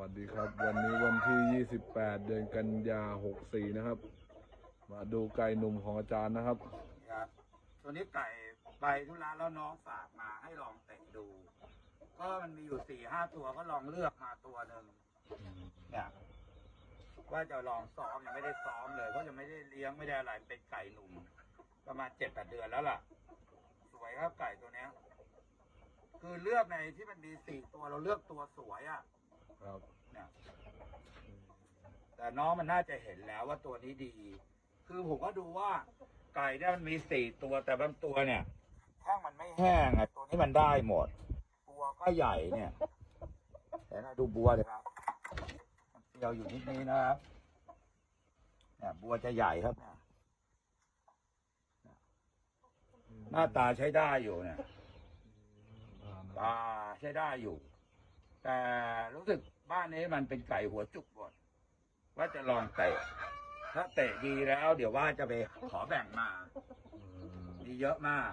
วัสดีครับ วันนี้วันที่ 28 เดือนกันยา 64 นะครับ มาดูไก่หนุ่มของอาจารย์นะครับ ครับตัวนี้ไก่ใบทุระแล้วน้องฝากมาให้ลองเตะดู ก็มันมีอยู่สี่ห้าตัวก็ลองเลือกมาตัวหนึ่งเนี่ยว่าจะลองซ้อมยังไม่ได้ซ้อมเลยเพราะยังไม่ได้เลี้ยงไม่ได้อะไรเป็นไก่หนุ่ม ประมาณเจ็ดแปดเดือนแล้วล่ะ สวยครับไก่ตัวเนี้ยคือเลือกในที่มันมีสี่ตัวเราเลือกตัวสวยอะ ครับเนี่ยแต่น้องมันน่าจะเห็นแล้วว่าตัวนี้ดี คือผมก็ดูว่าไก่เนี่ยมันมีสี่ตัวแต่บางตัวเนี่ยแห้งมันไม่แห้งอะตัวนี้มันได้หมดบัวก็ใหญ่เนี่ยเห็นไหมดูบัวเลยครับมันเปียวอยู่นิดนี้นะครับเนี่ยบัวจะใหญ่ครับเนี่ยหน้าตาใช้ได้อยู่เนี่ยตาใช้ได้อยู่ แต่รู้สึกบ้านนี้มันเป็นไก่หัวจุกหมดว่าจะลองเตะถ้าเตะดีแล้ว เดี๋ยวว่าจะไปขอแบ่งมาอืมมีเยอะมาก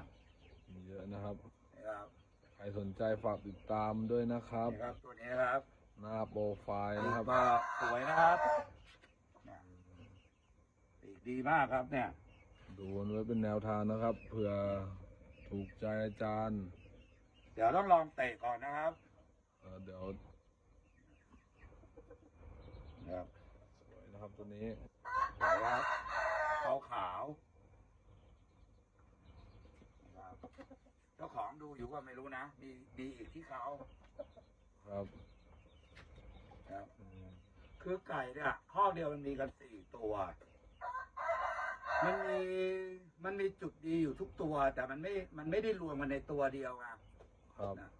มีเยอะนะครับนะครับใครสนใจฝากติดตามด้วยนะครับ นี่ครับตัวนี้นะครับหน้าโปรไฟล์นะครับ ก็สวยนะครับเนี่ยปีกดีมากครับเนี่ย ดูไว้เป็นแนวทางนะครับเผื่อถูกใจอาจารย์ เดี๋ยวต้องลองเตะก่อนนะครับ เอ่อเดี๋ยวนะครับสวยนะครับตัวนี้สวยครับขาวขาวๆนะครับเจ้าของดูอยู่ว่าไม่รู้นะ มีมีอีกที่เขาครับนะครับอืมคือไก่เนี่ยข้อเดียวมันมีกันสี่ตัว มันมีมันมีจุดดีอยู่ทุกตัว แต่มันไม่มันไม่ได้รวมกันในตัวเดียวไงครับนะ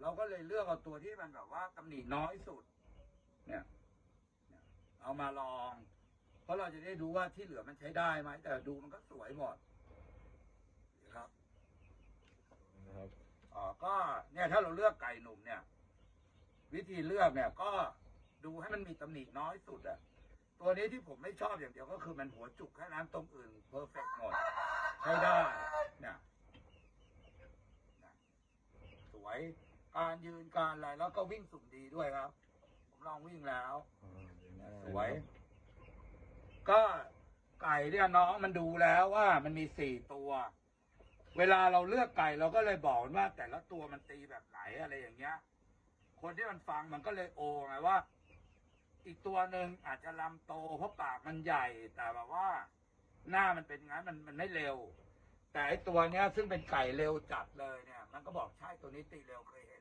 เนี่ยเราก็เลยเลือกเอาตัวที่มันแบบว่าตำหนิน้อยสุดเนี่ยเนี่ยเอามาลอง เพราะเราจะได้ดูว่าที่เหลือมันใช้ได้ไหมแต่ดูมันก็สวยหมดนะครับนะครับอ๋อก็เนี่ยถ้าเราเลือกไก่หนุ่มเนี่ย วิธีเลือกเนี่ยก็ดูให้มันมีตำหนิน้อยสุดอะตัวนี้ที่ผมไม่ชอบอย่างเดียวก็คือมันหัวจุกแค่นั้นตรงอื่นเพอร์เฟกหมดใช้ได้เนี่ยเนี่ยสวย การยืนการอะไรแล้วก็วิ่งสุ่มดีด้วยครับ ผมลองวิ่งแล้วอ่าเดี๋ยวนะสวย ก็ไก่เนี่ยน้องมันดูแล้วว่ามันมีสี่ตัว เวลาเราเลือกไก่เราก็เลยบอกมันว่า แต่ละตัวมันตีแบบไหนอะไรอย่างเงี้ย คนที่มันฟังมันก็เลยโอไงว่า อีกตัวหนึ่งอาจจะลำโตเพราะปากมันใหญ่ แต่แบบว่า หน้ามันเป็นงั้นมันมันไม่เร็ว แต่ไอตัวเนี้ย ซึ่งเป็นไก่เร็วจัดเลยเนี่ย มันก็บอกใช่ตัวนี้ตีเร็วเคยเห็น